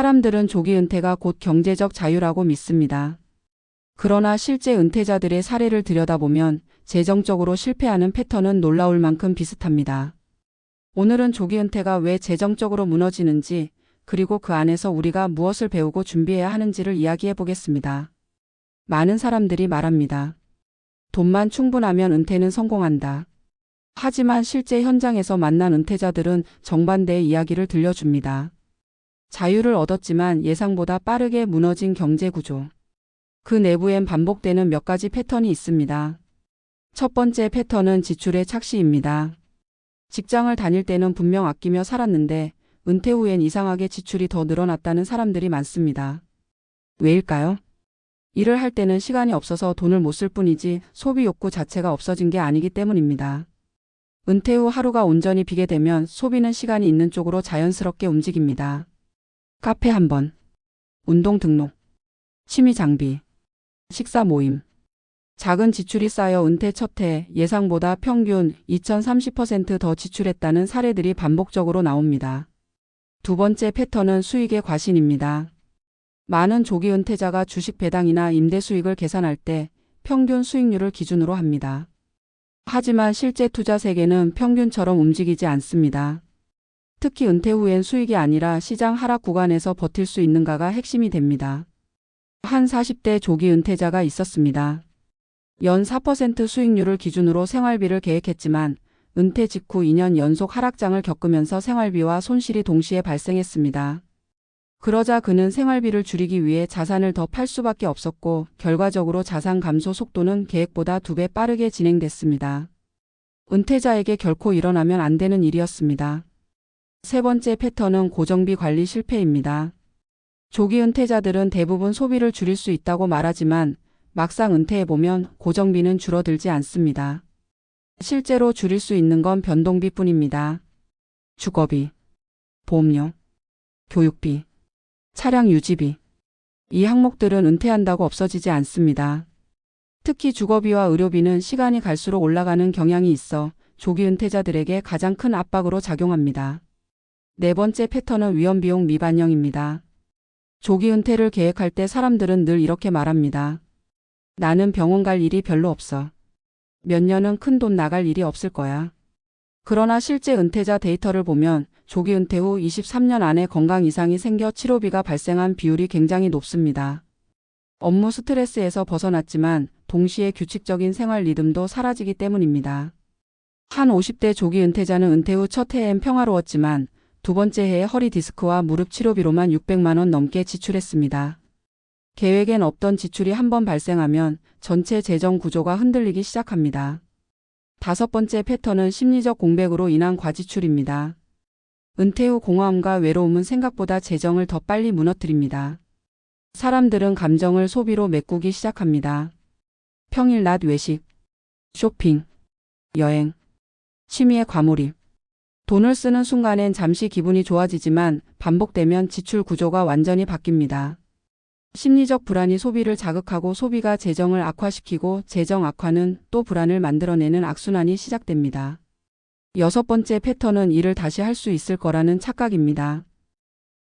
사람들은 조기 은퇴가 곧 경제적 자유라고 믿습니다. 그러나 실제 은퇴자들의 사례를 들여다보면 재정적으로 실패하는 패턴은 놀라울 만큼 비슷합니다. 오늘은 조기 은퇴가 왜 재정적으로 무너지는지 그리고 그 안에서 우리가 무엇을 배우고 준비해야 하는지를 이야기해 보겠습니다. 많은 사람들이 말합니다. 돈만 충분하면 은퇴는 성공한다. 하지만 실제 현장에서 만난 은퇴자들은 정반대의 이야기를 들려줍니다. 자유를 얻었지만 예상보다 빠르게 무너진 경제 구조. 그 내부엔 반복되는 몇 가지 패턴이 있습니다. 첫 번째 패턴은 지출의 착시입니다. 직장을 다닐 때는 분명 아끼며 살았는데 은퇴 후엔 이상하게 지출이 더 늘어났다는 사람들이 많습니다. 왜일까요? 일을 할 때는 시간이 없어서 돈을 못 쓸 뿐이지 소비 욕구 자체가 없어진 게 아니기 때문입니다. 은퇴 후 하루가 온전히 비게 되면 소비는 시간이 있는 쪽으로 자연스럽게 움직입니다. 카페 한 번, 운동 등록, 취미 장비, 식사 모임. 작은 지출이 쌓여 은퇴 첫 해 예상보다 평균 2030%더 지출했다는 사례들이 반복적으로 나옵니다. 두 번째 패턴은 수익의 과신입니다. 많은 조기 은퇴자가 주식 배당이나 임대 수익을 계산할 때 평균 수익률을 기준으로 합니다. 하지만 실제 투자 세계는 평균처럼 움직이지 않습니다. 특히 은퇴 후엔 수익이 아니라 시장 하락 구간에서 버틸 수 있는가가 핵심이 됩니다. 한 40대 조기 은퇴자가 있었습니다. 연 4% 수익률을 기준으로 생활비를 계획했지만 은퇴 직후 2년 연속 하락장을 겪으면서 생활비와 손실이 동시에 발생했습니다. 그러자 그는 생활비를 줄이기 위해 자산을 더 팔 수밖에 없었고 결과적으로 자산 감소 속도는 계획보다 두 배 빠르게 진행됐습니다. 은퇴자에게 결코 일어나면 안 되는 일이었습니다. 세 번째 패턴은 고정비 관리 실패입니다. 조기 은퇴자들은 대부분 소비를 줄일 수 있다고 말하지만 막상 은퇴해보면 고정비는 줄어들지 않습니다. 실제로 줄일 수 있는 건 변동비 뿐입니다. 주거비, 보험료, 교육비, 차량 유지비. 이 항목들은 은퇴한다고 없어지지 않습니다. 특히 주거비와 의료비는 시간이 갈수록 올라가는 경향이 있어 조기 은퇴자들에게 가장 큰 압박으로 작용합니다. 네 번째 패턴은 위험비용 미반영입니다. 조기 은퇴를 계획할 때 사람들은 늘 이렇게 말합니다. 나는 병원 갈 일이 별로 없어. 몇 년은 큰 돈 나갈 일이 없을 거야. 그러나 실제 은퇴자 데이터를 보면 조기 은퇴 후 23년 안에 건강 이상이 생겨 치료비가 발생한 비율이 굉장히 높습니다. 업무 스트레스에서 벗어났지만 동시에 규칙적인 생활 리듬도 사라지기 때문입니다. 한 50대 조기 은퇴자는 은퇴 후 첫 해엔 평화로웠지만 두 번째 해에 허리 디스크와 무릎 치료비로만 600만 원 넘게 지출했습니다. 계획엔 없던 지출이 한번 발생하면 전체 재정 구조가 흔들리기 시작합니다. 다섯 번째 패턴은 심리적 공백으로 인한 과지출입니다. 은퇴 후 공허함과 외로움은 생각보다 재정을 더 빨리 무너뜨립니다. 사람들은 감정을 소비로 메꾸기 시작합니다. 평일 낮 외식, 쇼핑, 여행, 취미에 과몰입. 돈을 쓰는 순간엔 잠시 기분이 좋아지지만 반복되면 지출 구조가 완전히 바뀝니다. 심리적 불안이 소비를 자극하고 소비가 재정을 악화시키고 재정 악화는 또 불안을 만들어내는 악순환이 시작됩니다. 여섯 번째 패턴은 일을 다시 할 수 있을 거라는 착각입니다.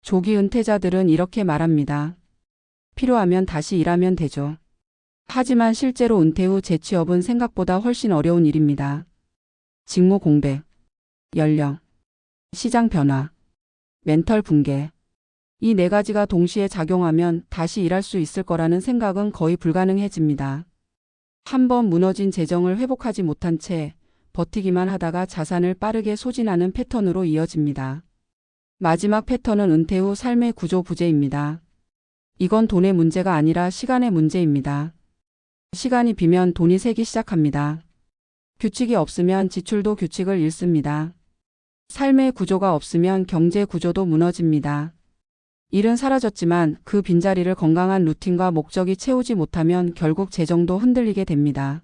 조기 은퇴자들은 이렇게 말합니다. 필요하면 다시 일하면 되죠. 하지만 실제로 은퇴 후 재취업은 생각보다 훨씬 어려운 일입니다. 직무 공백, 연령, 시장 변화, 멘털 붕괴. 이 네 가지가 동시에 작용하면 다시 일할 수 있을 거라는 생각은 거의 불가능해집니다. 한번 무너진 재정을 회복하지 못한 채 버티기만 하다가 자산을 빠르게 소진하는 패턴으로 이어집니다. 마지막 패턴은 은퇴 후 삶의 구조 부재입니다. 이건 돈의 문제가 아니라 시간의 문제입니다. 시간이 비면 돈이 새기 시작합니다. 규칙이 없으면 지출도 규칙을 잃습니다. 삶의 구조가 없으면 경제 구조도 무너집니다. 일은 사라졌지만 그 빈자리를 건강한 루틴과 목적이 채우지 못하면 결국 재정도 흔들리게 됩니다.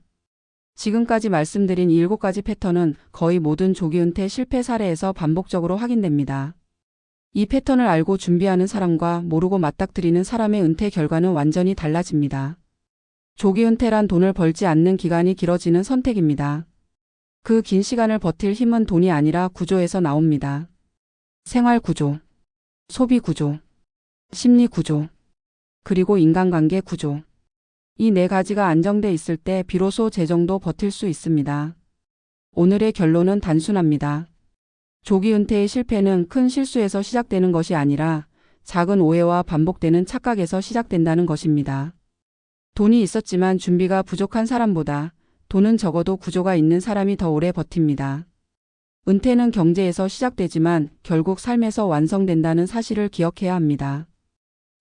지금까지 말씀드린 이 일곱 가지 패턴은 거의 모든 조기 은퇴 실패 사례에서 반복적으로 확인됩니다. 이 패턴을 알고 준비하는 사람과 모르고 맞닥뜨리는 사람의 은퇴 결과는 완전히 달라집니다. 조기 은퇴란 돈을 벌지 않는 기간이 길어지는 선택입니다. 그 긴 시간을 버틸 힘은 돈이 아니라 구조에서 나옵니다. 생활 구조, 소비 구조, 심리 구조, 그리고 인간관계 구조. 이 네 가지가 안정돼 있을 때 비로소 재정도 버틸 수 있습니다. 오늘의 결론은 단순합니다. 조기 은퇴의 실패는 큰 실수에서 시작되는 것이 아니라 작은 오해와 반복되는 착각에서 시작된다는 것입니다. 돈이 있었지만 준비가 부족한 사람보다 돈은 적어도 구조가 있는 사람이 더 오래 버팁니다. 은퇴는 경제에서 시작되지만 결국 삶에서 완성된다는 사실을 기억해야 합니다.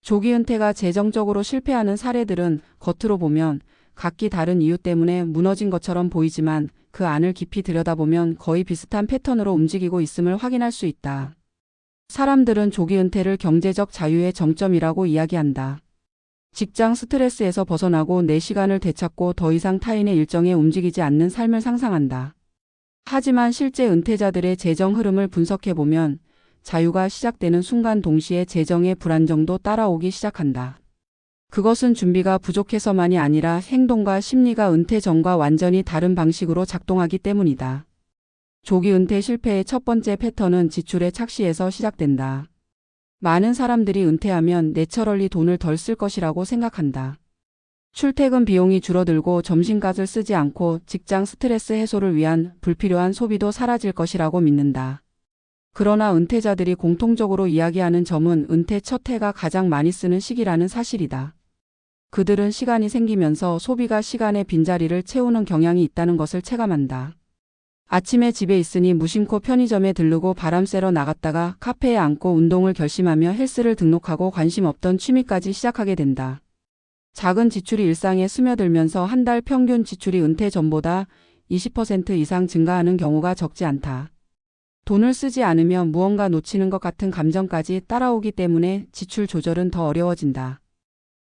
조기 은퇴가 재정적으로 실패하는 사례들은 겉으로 보면 각기 다른 이유 때문에 무너진 것처럼 보이지만 그 안을 깊이 들여다보면 거의 비슷한 패턴으로 움직이고 있음을 확인할 수 있다. 사람들은 조기 은퇴를 경제적 자유의 정점이라고 이야기한다. 직장 스트레스에서 벗어나고 내 시간을 되찾고 더 이상 타인의 일정에 움직이지 않는 삶을 상상한다. 하지만 실제 은퇴자들의 재정 흐름을 분석해보면 자유가 시작되는 순간 동시에 재정의 불안정도 따라오기 시작한다. 그것은 준비가 부족해서만이 아니라 행동과 심리가 은퇴 전과 완전히 다른 방식으로 작동하기 때문이다. 조기 은퇴 실패의 첫 번째 패턴은 지출의 착시에서 시작된다. 많은 사람들이 은퇴하면 내처럴리 돈을 덜 쓸 것이라고 생각한다. 출퇴근 비용이 줄어들고 점심값을 쓰지 않고 직장 스트레스 해소를 위한 불필요한 소비도 사라질 것이라고 믿는다. 그러나 은퇴자들이 공통적으로 이야기하는 점은 은퇴 첫 해가 가장 많이 쓰는 시기라는 사실이다. 그들은 시간이 생기면서 소비가 시간의 빈자리를 채우는 경향이 있다는 것을 체감한다. 아침에 집에 있으니 무심코 편의점에 들르고 바람 쐬러 나갔다가 카페에 앉고 운동을 결심하며 헬스를 등록하고 관심 없던 취미까지 시작하게 된다. 작은 지출이 일상에 스며들면서 한 달 평균 지출이 은퇴 전보다 20% 이상 증가하는 경우가 적지 않다. 돈을 쓰지 않으면 무언가 놓치는 것 같은 감정까지 따라오기 때문에 지출 조절은 더 어려워진다.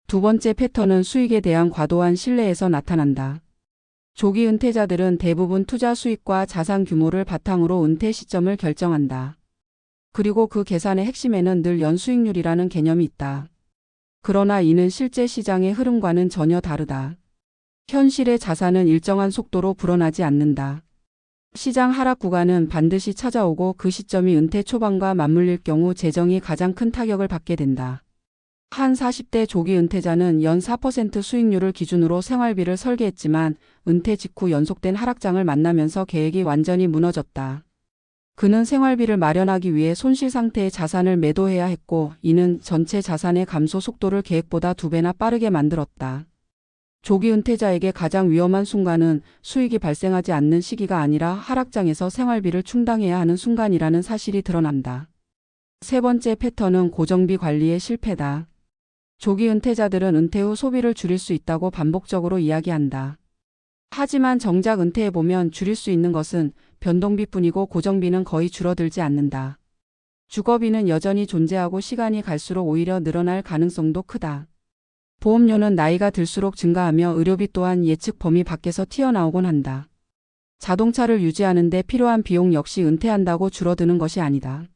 두 번째 패턴은 수익에 대한 과도한 신뢰에서 나타난다. 조기 은퇴자들은 대부분 투자 수익과 자산 규모를 바탕으로 은퇴 시점을 결정한다. 그리고 그 계산의 핵심에는 늘 연수익률이라는 개념이 있다. 그러나 이는 실제 시장의 흐름과는 전혀 다르다. 현실의 자산은 일정한 속도로 불어나지 않는다. 시장 하락 구간은 반드시 찾아오고 그 시점이 은퇴 초반과 맞물릴 경우 재정이 가장 큰 타격을 받게 된다. 한 40대 조기 은퇴자는 연 4% 수익률을 기준으로 생활비를 설계했지만 은퇴 직후 연속된 하락장을 만나면서 계획이 완전히 무너졌다. 그는 생활비를 마련하기 위해 손실 상태의 자산을 매도해야 했고 이는 전체 자산의 감소 속도를 계획보다 두 배나 빠르게 만들었다. 조기 은퇴자에게 가장 위험한 순간은 수익이 발생하지 않는 시기가 아니라 하락장에서 생활비를 충당해야 하는 순간이라는 사실이 드러난다. 세 번째 패턴은 고정비 관리의 실패다. 조기 은퇴자들은 은퇴 후 소비를 줄일 수 있다고 반복적으로 이야기한다. 하지만 정작 은퇴해보면 줄일 수 있는 것은 변동비뿐이고 고정비는 거의 줄어들지 않는다. 주거비는 여전히 존재하고 시간이 갈수록 오히려 늘어날 가능성도 크다. 보험료는 나이가 들수록 증가하며 의료비 또한 예측 범위 밖에서 튀어나오곤 한다. 자동차를 유지하는데 필요한 비용 역시 은퇴한다고 줄어드는 것이 아니다.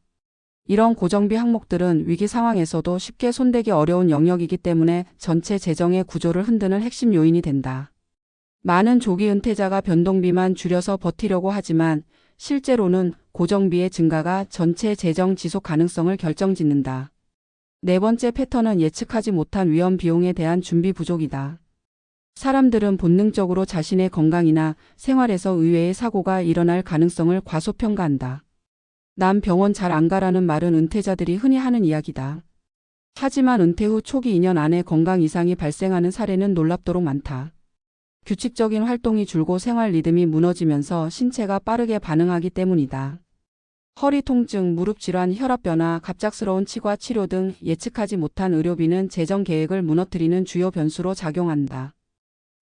이런 고정비 항목들은 위기 상황에서도 쉽게 손대기 어려운 영역이기 때문에 전체 재정의 구조를 흔드는 핵심 요인이 된다. 많은 조기 은퇴자가 변동비만 줄여서 버티려고 하지만 실제로는 고정비의 증가가 전체 재정 지속 가능성을 결정짓는다. 네 번째 패턴은 예측하지 못한 위험 비용에 대한 준비 부족이다. 사람들은 본능적으로 자신의 건강이나 생활에서 의외의 사고가 일어날 가능성을 과소평가한다. 남 병원 잘 안 가라는 말은 은퇴자들이 흔히 하는 이야기다. 하지만 은퇴 후 초기 2년 안에 건강 이상이 발생하는 사례는 놀랍도록 많다. 규칙적인 활동이 줄고 생활 리듬이 무너지면서 신체가 빠르게 반응하기 때문이다. 허리 통증, 무릎 질환, 혈압 변화, 갑작스러운 치과 치료 등 예측하지 못한 의료비는 재정 계획을 무너뜨리는 주요 변수로 작용한다.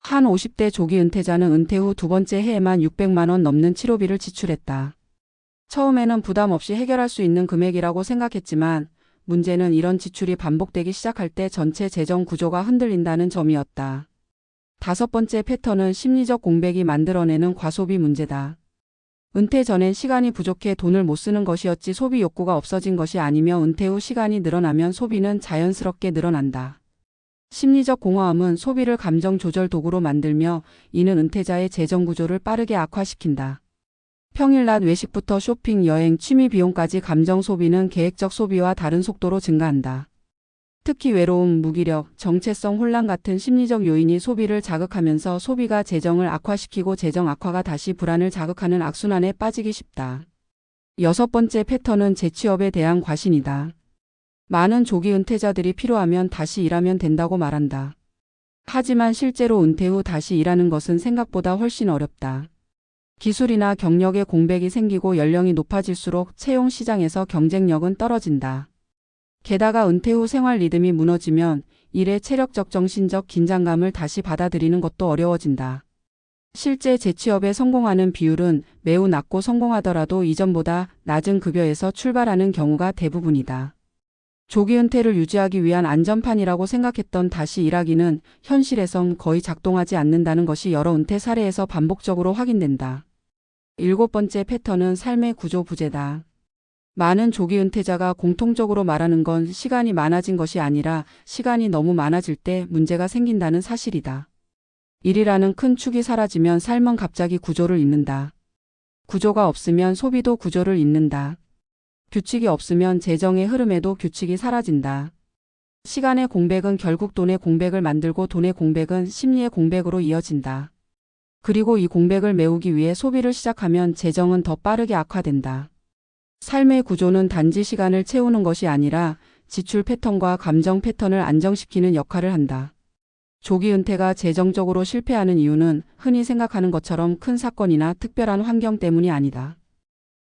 한 50대 조기 은퇴자는 은퇴 후 두 번째 해에만 600만 원 넘는 치료비를 지출했다. 처음에는 부담 없이 해결할 수 있는 금액이라고 생각했지만 문제는 이런 지출이 반복되기 시작할 때 전체 재정 구조가 흔들린다는 점이었다. 다섯 번째 패턴은 심리적 공백이 만들어내는 과소비 문제다. 은퇴 전엔 시간이 부족해 돈을 못 쓰는 것이었지 소비 욕구가 없어진 것이 아니며 은퇴 후 시간이 늘어나면 소비는 자연스럽게 늘어난다. 심리적 공허함은 소비를 감정 조절 도구로 만들며 이는 은퇴자의 재정 구조를 빠르게 악화시킨다. 평일 낮 외식부터 쇼핑, 여행, 취미 비용까지 감정 소비는 계획적 소비와 다른 속도로 증가한다. 특히 외로움, 무기력, 정체성 혼란 같은 심리적 요인이 소비를 자극하면서 소비가 재정을 악화시키고 재정 악화가 다시 불안을 자극하는 악순환에 빠지기 쉽다. 여섯 번째 패턴은 재취업에 대한 과신이다. 많은 조기 은퇴자들이 필요하면 다시 일하면 된다고 말한다. 하지만 실제로 은퇴 후 다시 일하는 것은 생각보다 훨씬 어렵다. 기술이나 경력의 공백이 생기고 연령이 높아질수록 채용 시장에서 경쟁력은 떨어진다. 게다가 은퇴 후 생활 리듬이 무너지면 일의 체력적 정신적 긴장감을 다시 받아들이는 것도 어려워진다. 실제 재취업에 성공하는 비율은 매우 낮고 성공하더라도 이전보다 낮은 급여에서 출발하는 경우가 대부분이다. 조기 은퇴를 유지하기 위한 안전판이라고 생각했던 다시 일하기는 현실에선 거의 작동하지 않는다는 것이 여러 은퇴 사례에서 반복적으로 확인된다. 일곱 번째 패턴은 삶의 구조 부재다. 많은 조기 은퇴자가 공통적으로 말하는 건 시간이 많아진 것이 아니라 시간이 너무 많아질 때 문제가 생긴다는 사실이다. 일이라는 큰 축이 사라지면 삶은 갑자기 구조를 잃는다. 구조가 없으면 소비도 구조를 잃는다. 규칙이 없으면 재정의 흐름에도 규칙이 사라진다. 시간의 공백은 결국 돈의 공백을 만들고 돈의 공백은 심리의 공백으로 이어진다. 그리고 이 공백을 메우기 위해 소비를 시작하면 재정은 더 빠르게 악화된다. 삶의 구조는 단지 시간을 채우는 것이 아니라 지출 패턴과 감정 패턴을 안정시키는 역할을 한다. 조기 은퇴가 재정적으로 실패하는 이유는 흔히 생각하는 것처럼 큰 사건이나 특별한 환경 때문이 아니다.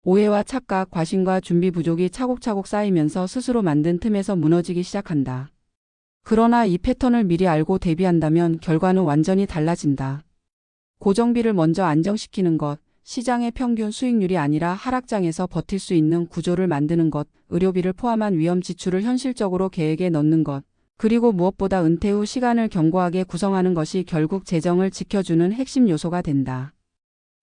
오해와 착각, 과신과 준비 부족이 차곡차곡 쌓이면서 스스로 만든 틈에서 무너지기 시작한다. 그러나 이 패턴을 미리 알고 대비한다면 결과는 완전히 달라진다. 고정비를 먼저 안정시키는 것, 시장의 평균 수익률이 아니라 하락장에서 버틸 수 있는 구조를 만드는 것, 의료비를 포함한 위험 지출을 현실적으로 계획에 넣는 것, 그리고 무엇보다 은퇴 후 시간을 견고하게 구성하는 것이 결국 재정을 지켜주는 핵심 요소가 된다.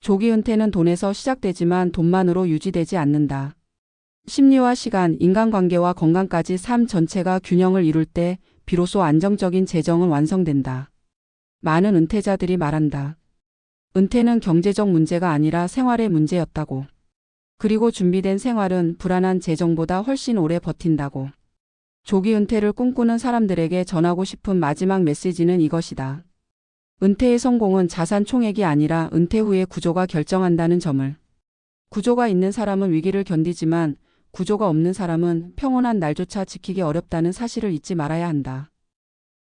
조기 은퇴는 돈에서 시작되지만 돈만으로 유지되지 않는다. 심리와 시간, 인간관계와 건강까지 삶 전체가 균형을 이룰 때 비로소 안정적인 재정은 완성된다. 많은 은퇴자들이 말한다. 은퇴는 경제적 문제가 아니라 생활의 문제였다고. 그리고 준비된 생활은 불안한 재정보다 훨씬 오래 버틴다고. 조기 은퇴를 꿈꾸는 사람들에게 전하고 싶은 마지막 메시지는 이것이다. 은퇴의 성공은 자산 총액이 아니라 은퇴 후의 구조가 결정한다는 점을. 구조가 있는 사람은 위기를 견디지만 구조가 없는 사람은 평온한 날조차 지키기 어렵다는 사실을 잊지 말아야 한다.